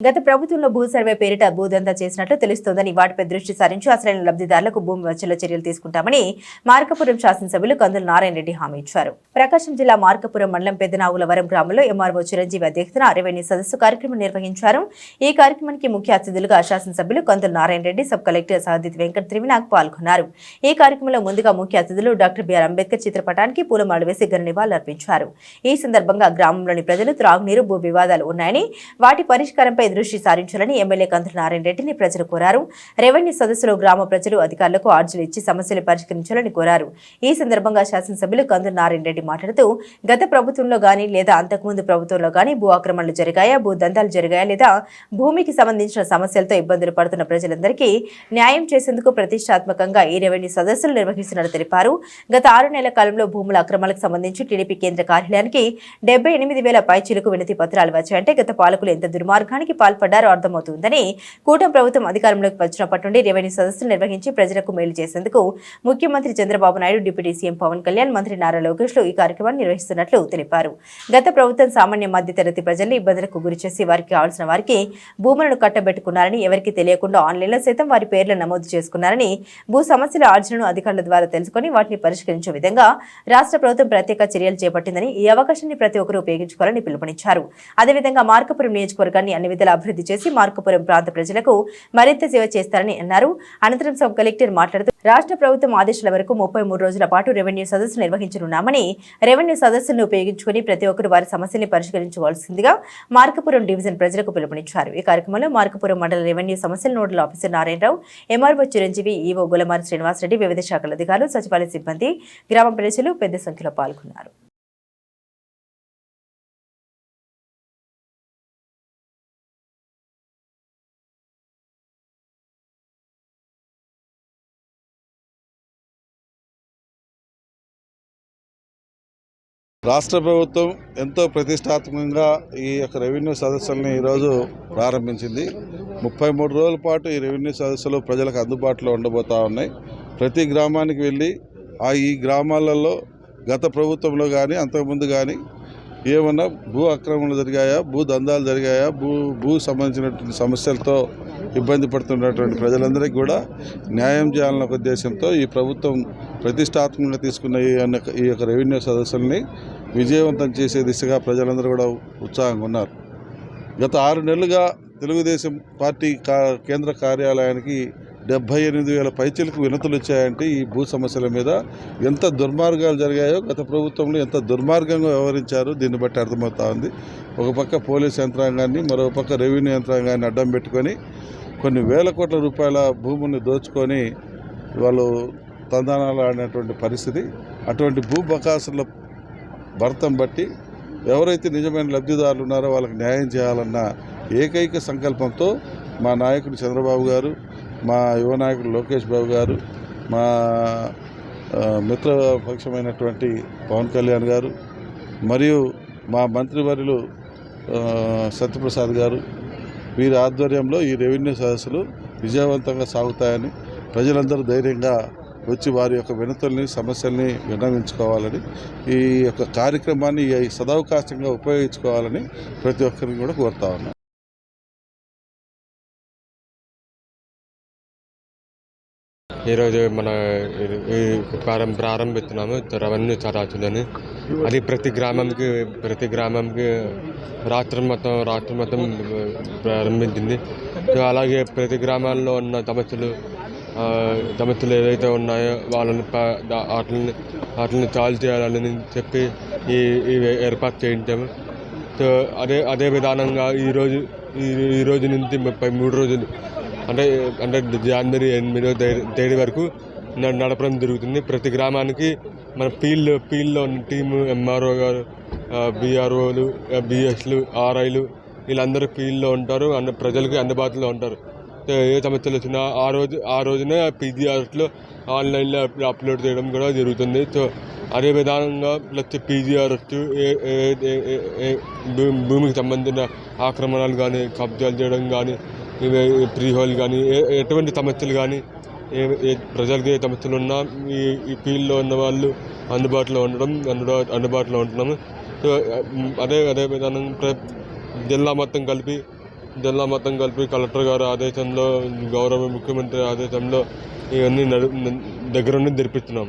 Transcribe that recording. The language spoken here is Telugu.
గత ప్రభుత్వంలో భూ సర్వే పేరిట భూదందా చేసినట్లు తెలుస్తోందని వాటిపై దృష్టి సారించి అసలైన లబ్ధిదారులకు భూమి వచ్చేలా చర్యలు తీసుకుంటామని మార్కపురం శాసనసభ్యులు కందుల నారాయణ రెడ్డి హామీ ఇచ్చారు. ప్రకాశం జిల్లా మార్కపురం మండలం పెద్దనాగులవరం గ్రామంలో ఎంఆర్ఓ చిరంజీవి అధ్యక్షతన రెవెన్యూ సదస్సు కార్యక్రమం నిర్వహించారు. ఈ కార్యక్రమానికి ముఖ్య అతిథులుగా శాసనసభ్యులు కందుల నారాయణ రెడ్డి సబ్ కలెక్టర్ సహదిత్ వెంకట త్రివినాగ్ పాల్గొన్నారు. ఈ కార్యక్రమంలో ముందుగా ముఖ్య అతిథులు డాక్టర్ బిఆర్ అంబేద్కర్ చిత్రపటానికి పూలమాలు వేసి ఘన నివాళులర్పించారు ఈ సందర్భంగా గ్రామంలోని ప్రజలు త్రాగునీరు భూ వివాదాలు ఉన్నాయని వాటి పరిష్కారంపై దృష్టి సారించాలని ఎమ్మెల్యే కందుల నారాయణ రెడ్డిని ప్రజలు కోరారు. రెవెన్యూ సదస్సులో గ్రామ ప్రజలు అధికారులకు అర్జీలు ఇచ్చి సమస్యలు పరిష్కరించాలని కోరారు. ఈ సందర్భంగా శాసనసభ్యులు కందుల నారాయణ రెడ్డి మాట్లాడుతూ గత ప్రభుత్వంలో గాని లేదా అంతకుముందు ప్రభుత్వంలో గాని భూ ఆక్రమణలు జరిగాయా? భూ దందాలు జరిగాయా? లేదా భూమికి సంబంధించిన సమస్యలతో ఇబ్బందులు పడుతున్న ప్రజలందరికీ న్యాయం చేసేందుకు ప్రతిష్టాత్మకంగా ఈ రెవెన్యూ సదస్సులు నిర్వహిస్తున్నట్లు తెలిపారు. గత ఆరు నెలల కాలంలో భూముల అక్రమాలకు సంబంధించి టీడీపీ కేంద్ర కార్యాలయానికి డెబ్బై ఎనిమిది వేల పైచీలకు వినతి పత్రాలు వచ్చాయంటే గత పాలకులు ఎంత దుర్మార్గానికి పాల్పడ్డారో అర్థమవుతుందని కూటమి ప్రభుత్వం అధికారంలోకి వచ్చినప్పటి నుండి రెవెన్యూ సదస్సులు నిర్వహించి ప్రజలకు మేలు చేసేందుకు ముఖ్యమంత్రి చంద్రబాబు నాయుడు డిప్యూటీ సీఎం పవన్ కళ్యాణ్ మంత్రి నారా లోకేష్లు ఈ కార్యక్రమాన్ని నిర్వహిస్తున్నట్లు తెలిపారు. గత ప్రభుత్వం సామాన్య మధ్యతరగతి ప్రజల్ని ఇబ్బందులకు గురిచేసి వారికి కావాల్సిన వారికి భూములను కట్టబెట్టుకున్నారని ఎవరికి తెలియకుండా ఆన్లైన్లో సైతం వారి పేర్లు నమోదు చేసుకున్నారని భూ సమస్యల ఆర్జీలను అధికారుల ద్వారా తెలుసుకొని వాటిని పరిష్కరించే విధంగా రాష్ట్ర ప్రభుత్వం ప్రత్యేక చర్యలు చేపట్టిందని ఈ అవకాశాన్ని ప్రతి ఒక్కరూ ఉపయోగించుకోవాలని పిలుపునిచ్చారు. అదేవిధంగా మార్కపురం నియోజకవర్గాన్ని అన్ని విధాల అభివృద్ధి చేసి మార్కపురం ప్రాంత ప్రజలకు మరింత సేవ చేస్తారని అన్నారు. అనంతరం సబ్ కలెక్టర్ మాట్లాడుతూ రాష్ట్ర ప్రభుత్వం ఆదేశాల వరకు ముప్పై మూడు రోజుల పాటు రెవెన్యూ సదస్సు నిర్వహించనున్నామని రెవెన్యూ సదస్సులను ఉపయోగించుకుని ప్రతి ఒక్కరు వారి సమస్యని పరిష్కరించుకోవాల్సిందిగా మార్కపురం డివిజన్ ప్రజలకు పిలుపునిచ్చారు. ఈ కార్యక్రమంలో మార్కపురం మండల రెవెన్యూ సమస్యల nodal officer Narayanarao MRO Chiranjeevi EO Gulamari Srinivasareddy వివిధ శాఖల అధికారులు సచివాలయ సిబ్బంది గ్రామ ప్రజలు పెద్ద సంఖ్యలో పాల్గొన్నారు. రాష్ట్ర ప్రభుత్వం ఎంతో ప్రతిష్టాత్మకంగా ఈ యొక్క రెవెన్యూ సదస్సుల్ని ఈరోజు ప్రారంభించింది. ముప్పై మూడు రోజుల పాటు ఈ రెవెన్యూ సదస్సులు ప్రజలకు అందుబాటులో ఉండబోతా ఉన్నాయి. ప్రతి గ్రామానికి వెళ్ళి ఆ ఈ గ్రామాలలో గత ప్రభుత్వంలో కానీ అంతకుముందు కానీ ఏమన్నా భూ అక్రమణలు జరిగాయా? భూ దందాలు జరిగాయా? భూ భూ సంబంధించినటువంటి సమస్యలతో ఇబ్బంది పడుతున్నటువంటి ప్రజలందరికీ కూడా న్యాయం చేయాలన్న ఉద్దేశంతో ఈ ప్రభుత్వం ప్రతిష్టాత్మకంగా తీసుకున్న ఈ ఈ యొక్క రెవెన్యూ సదస్సుల్ని విజయవంతం చేసే దిశగా ప్రజలందరూ కూడా ఉత్సాహంగా ఉన్నారు. గత ఆరు నెలలుగా తెలుగుదేశం పార్టీ కా కేంద్ర కార్యాలయానికి డెబ్బై ఎనిమిది వేల పైచీలకు వినతులు వచ్చాయంటే ఈ భూ సమస్యల మీద ఎంత దుర్మార్గాలు జరిగాయో గత ప్రభుత్వంలో ఎంత దుర్మార్గంగా వ్యవహరించారో దీన్ని బట్టి అర్థమవుతా ఉంది. ఒక పక్క పోలీస్ యంత్రాంగాన్ని మరో పక్క రెవెన్యూ యంత్రాంగాన్ని అడ్డం పెట్టుకొని కొన్ని వేల కోట్ల రూపాయల భూముల్ని దోచుకొని వాళ్ళు తందానాలు ఆడినటువంటి పరిస్థితి. అటువంటి భూ బకాసుల భర్తం బట్టి ఎవరైతే నిజమైన లబ్ధిదారులు ఉన్నారో వాళ్ళకి న్యాయం చేయాలన్న ఏకైక సంకల్పంతో మా నాయకుడు చంద్రబాబు గారు మా యువ నాయకుడు లోకేష్ బాబు గారు మా మిత్రపక్షమైనటువంటి పవన్ కళ్యాణ్ గారు మరియు మా మంత్రివర్యులు సత్యప్రసాద్ గారు వీరి ఆధ్వర్యంలో ఈ రెవెన్యూ సదస్సులు విజయవంతంగా సాగుతాయని ప్రజలందరూ ధైర్యంగా వచ్చి వారి యొక్క వినతుల్ని సమస్యల్ని విన్నవించుకోవాలని ఈ యొక్క కార్యక్రమాన్ని ఈ సదవకాశంగా ఉపయోగించుకోవాలని ప్రతి ఒక్కరిని కూడా కోరుతా ఉన్నాను ఈరోజు మన ఈ- ప్రారం ప్రారంభిస్తున్నాము. రెవెన్యూ చరాచులని అది ప్రతి గ్రామంకి ప్రతి గ్రామంకి రాత్రి మొత్తం రాత్రి మొత్తం ప్రారంభించింది. సో అలాగే ప్రతి గ్రామాల్లో ఉన్న సమస్యలు సమస్యలు ఏవైతే ఉన్నాయో వాళ్ళని వాటిని వాటిని సాల్వ్ చేయాలని చెప్పి ఈ ఏర్పాటు చేయించాము. సో అదే అదే విధానంగా ఈరోజు ఈ ఈ రోజు నుంచి ముప్పై మూడు రోజులు అంటే అంటే జనవరి ఎనిమిదో తేదీ తేదీ వరకు నడపడం జరుగుతుంది. ప్రతి గ్రామానికి మన ఫీల్డ్ ఫీల్డ్లో ఉన్న టీము ఎంఆర్ఓ గారు బీఆర్ఓలు బిఎస్లు ఆర్ఐలు వీళ్ళందరూ ఫీల్డ్లో ఉంటారు. అన్న ప్రజలకి అందుబాటులో ఉంటారు. ఏ సమస్యలు వచ్చినా ఆ రోజు ఆ రోజునే పీజీఆర్స్లో ఆన్లైన్లో అప్లోడ్ చేయడం కూడా జరుగుతుంది. సో అదే విధానంగా ప్లస్ పీజీఆర్ఎస్ భూమికి సంబంధించిన ఆక్రమణలు కానీ కబ్జాలు చేయడం కానీ ఇవే ప్రీ హోల్ కానీ ఎటువంటి సమస్యలు కానీ ప్రజలకి ఏ ఉన్న ఉన్నా ఈ ఈ ఫీల్డ్లో ఉన్న వాళ్ళు అందుబాటులో ఉండడం అందుబాటులో ఉంటున్నాము. సో అదే అదే విధానం జిల్లా మొత్తం కలిపి జిల్లా మొత్తం కలిపి కలెక్టర్ గారు ఆదేశంలో గౌరవ ముఖ్యమంత్రి ఆదేశంలో ఇవన్నీ నడు దగ్గరుండి జరిపిస్తున్నాం